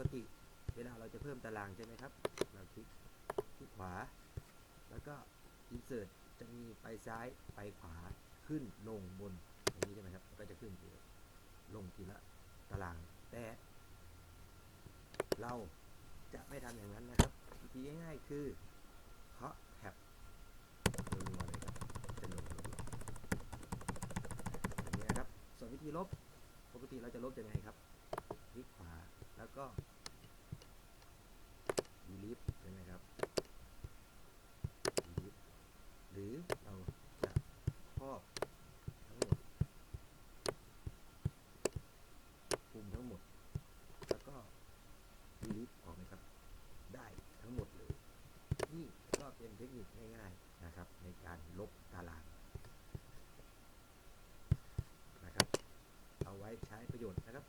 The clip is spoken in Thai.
กติ เวลาเราจะเพิ่มตารางใช่ไหมครับ เราคลิกคลิกขวา แล้วก็ insert จะมีไปซ้ายไปขวาขึ้นลงบนอย่างนี้ใช่ไหมครับ ก็จะขึ้นทีละลงทีละตาราง แต่เราจะไม่ทำอย่างนั้นนะครับวิธีง่ายๆคือเคาะแท็บรัวๆเลยครับจะลงอย่างนี้นะครับ ส่วนวิธีลบ ปกติเราจะลบยังไงครับ เป็นเทคนิคง่ายๆนะครับ ในการลบตารางนะครับ เอาไว้ใช้ประโยชน์นะครับ